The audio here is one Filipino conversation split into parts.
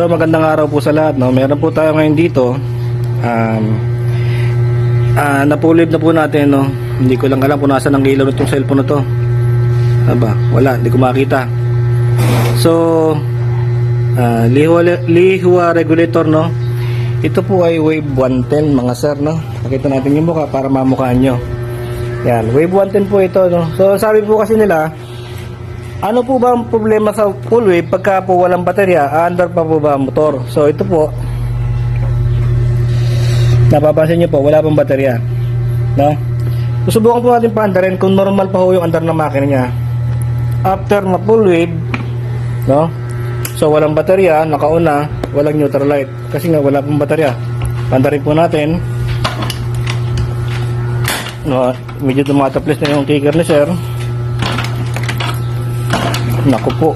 So magandang araw po sa lahat. No? Meron po tayo ngayon dito. Um, ah napulid na po natin. No? Hindi ko lang alam kung nasa ng ilaw itong cellphone na to. Aba, wala. Hindi ko makita. So, ah lihua, lihua regulator. No? Ito po ay wave 110 mga sir. No? Pakita natin yung mukha para mamukhaan nyo. Yan, wave 110 po ito. No? So sabi po kasi nila, ano po ba ang problema sa full wave pagka po walang baterya? Under pa po ba ang motor? So ito po. Napapansin niyo po, wala pong baterya. No? Susubukan po natin paandarin kung normal pa ho yung andar ng makina niya. After na full wave, no? So walang baterya, nakauna, walang neutral light. Kasi nga wala pong baterya. Paandarin po natin. No, medyo tumataples na yung kicker ni sir. Naku po.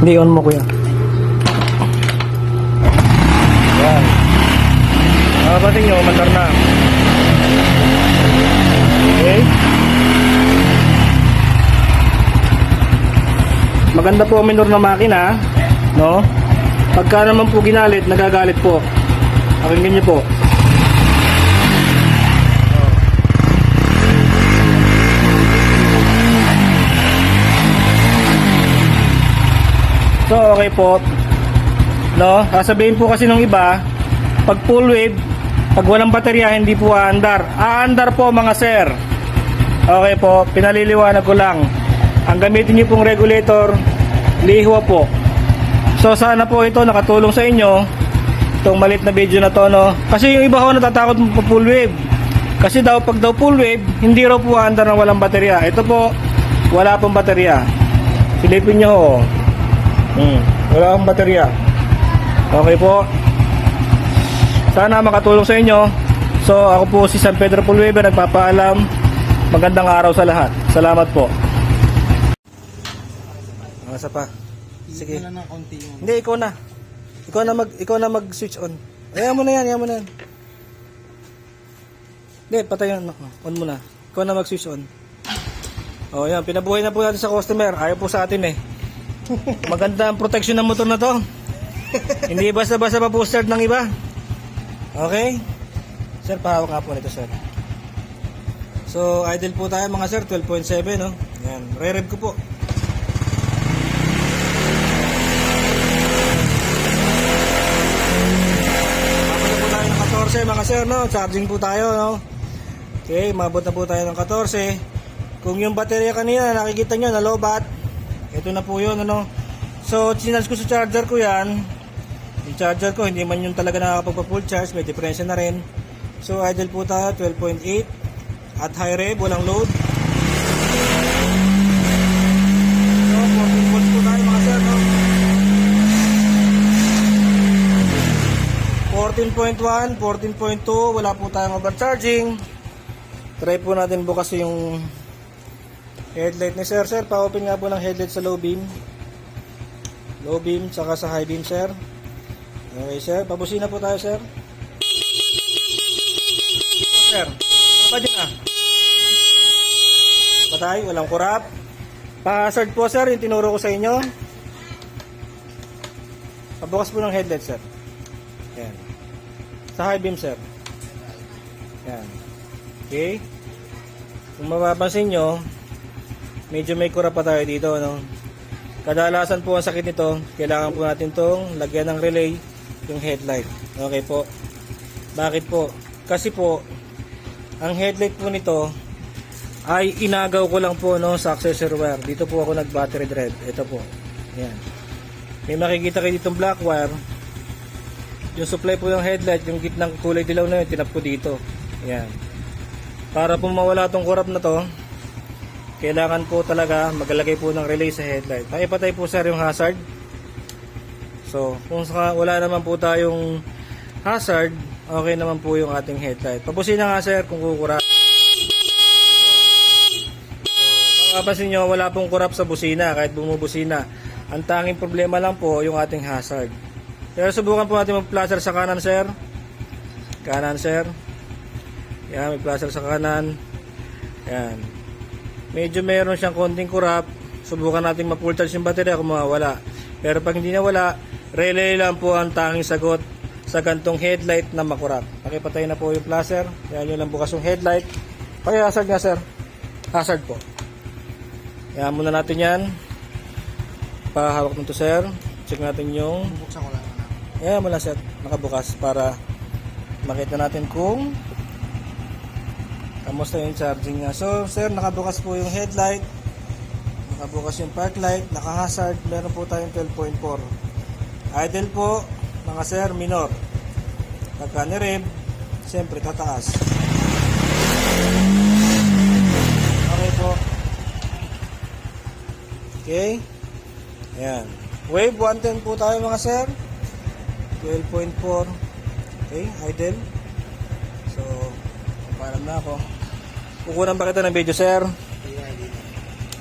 Hindi on mo kuya. Yan. Mga kapatid nyo, mandar na. Okay. Maganda po ang minor na makina. No? Pagka naman po ginalit, nagagalit po. Pakinggan nyo po. Okay po. No, sasabihin po kasi ng iba, pag full wave, pag walang baterya hindi po aandar. Aandar po mga sir. Okay po, pinaliliwanag ko lang. Ang gamitin niyo pong regulator, lihwa po. So sana po ito nakatulong sa inyo itong malit na video na to no. Kasi yung iba ho natatakot po full wave. Kasi daw pag daw full wave, hindi raw po aandar ng walang baterya. Ito po, wala pong baterya. Silipin nyo ho. Hmm, wala akong baterya. Okay po. Sana makatulong sa inyo. So, ako po si San Pedro Pulweber, nagpapaalam. Magandang araw sa lahat. Salamat po. Ang isa pa. Sige. Konti. Hindi, ikaw na. Ikaw na mag ikaw na mag-switch on. Ayan mo na yan, ayan mo na yan. Hindi, patay yun. On mo na. Ikaw na mag-switch on. Oh, yan. Pinabuhay na po natin sa customer. Ayaw po sa atin eh. Maganda ang protection ng motor na to. Hindi basta-basta pa po ng iba. Okay? Sir, pahawak nga po nito, sir. So, idle po tayo mga sir, 12.7, no? Yan, re-rev ko po. Mabot na po tayo ng 14, mga sir, no? Charging po tayo, no? Okay, mabot na po tayo ng 14. Kung yung baterya kanina, nakikita nyo, nalobat, ito na po yun, ano. So, sinans ko sa charger ko yan. Yung charger ko, hindi man yun talaga nakakapagpa-full charge. May diferensya na rin. So, idle po tayo, 12.8. At high rev, walang load. So, 14 volts po tayo mga sir, no? 14.1, 14.2, wala po tayong overcharging. Try po natin bukas yung Headlight ni sir, sir. Pa-open nga po ng headlight sa low beam. Low beam, saka sa high beam, sir. Okay, sir. Pabusina po tayo, sir. Po, sir. Apa dyan ah? Patay, walang kurap. Pa-hazard po, sir, yung tinuro ko sa inyo. Pabukas po ng headlight, sir. Yan. Sa high beam, sir. Yan. Okay. Kung mapapansin nyo, medyo may kura pa tayo dito no kadalasan po ang sakit nito kailangan po natin tong lagyan ng relay yung headlight. Okay po. Bakit po? Kasi po ang headlight po nito ay inagaw ko lang po no sa accessory wire. Dito po ako nag battery drive ito po. Yan may makikita kayo ditong black wire. Yung supply po ng headlight yung gitnang kulay dilaw na yun tinap ko dito. Yan para po mawala tong kurap na to kailangan po talaga maglagay po ng relay sa headlight. Pakipatay po sir yung hazard. So, kung wala naman po tayong hazard, okay naman po yung ating headlight. Papusin na nga sir kung kukura. So, mapapansin nyo, wala pong kurap sa busina kahit bumubusina. Ang tanging problema lang po yung ating hazard. Pero subukan po natin mag-placer sa kanan sir. Kanan sir. Yan, may placer sa kanan. Yan medyo meron siyang konting kurap subukan natin ma-full charge yung baterya kung mawawala. Pero pag hindi nawala, relay lang po ang tanging sagot sa gantong headlight na makurat. Pakipatay na po yung flasher. Yan yun lang bukas yung headlight. Paki-hazard nga sir. Hazard po. Yan muna natin yan. Pahawak nito sir. Check natin yung Bubuksan ko lang. mo lang sir, nakabukas para makita natin kung kamusta yung charging nga. So sir, nakabukas po yung headlight, nakabukas yung park light, naka-hazard, meron po tayong 12.4. Idle po, mga sir, minor. Pagka ni-rev, siyempre tataas. Okay po. Okay. Ayan. Wave 110 po tayo mga sir. 12.4 okay idle so paalam na ako kukunan pa kita ng video sir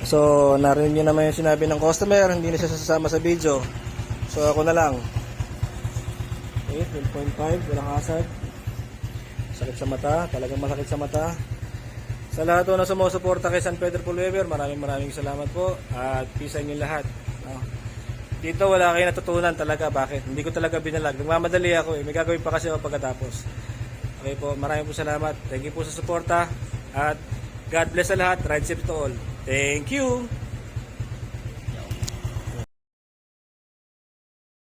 so narinig nyo naman yung sinabi ng customer hindi na siya sasama sa video so ako na lang okay 12.5 walang hazard sakit sa mata talagang masakit sa mata sa lahat po na sumusuporta kay San Pedro Pulweber maraming maraming salamat po at peace sa lahat? Dito wala kayo natutunan talaga. Bakit? Hindi ko talaga binalag. Nagmamadali ako eh. May gagawin pa kasi ako pagkatapos. Okay po. Maraming po salamat. Thank you po sa suporta. At God bless sa lahat. Ride safe to all. Thank you.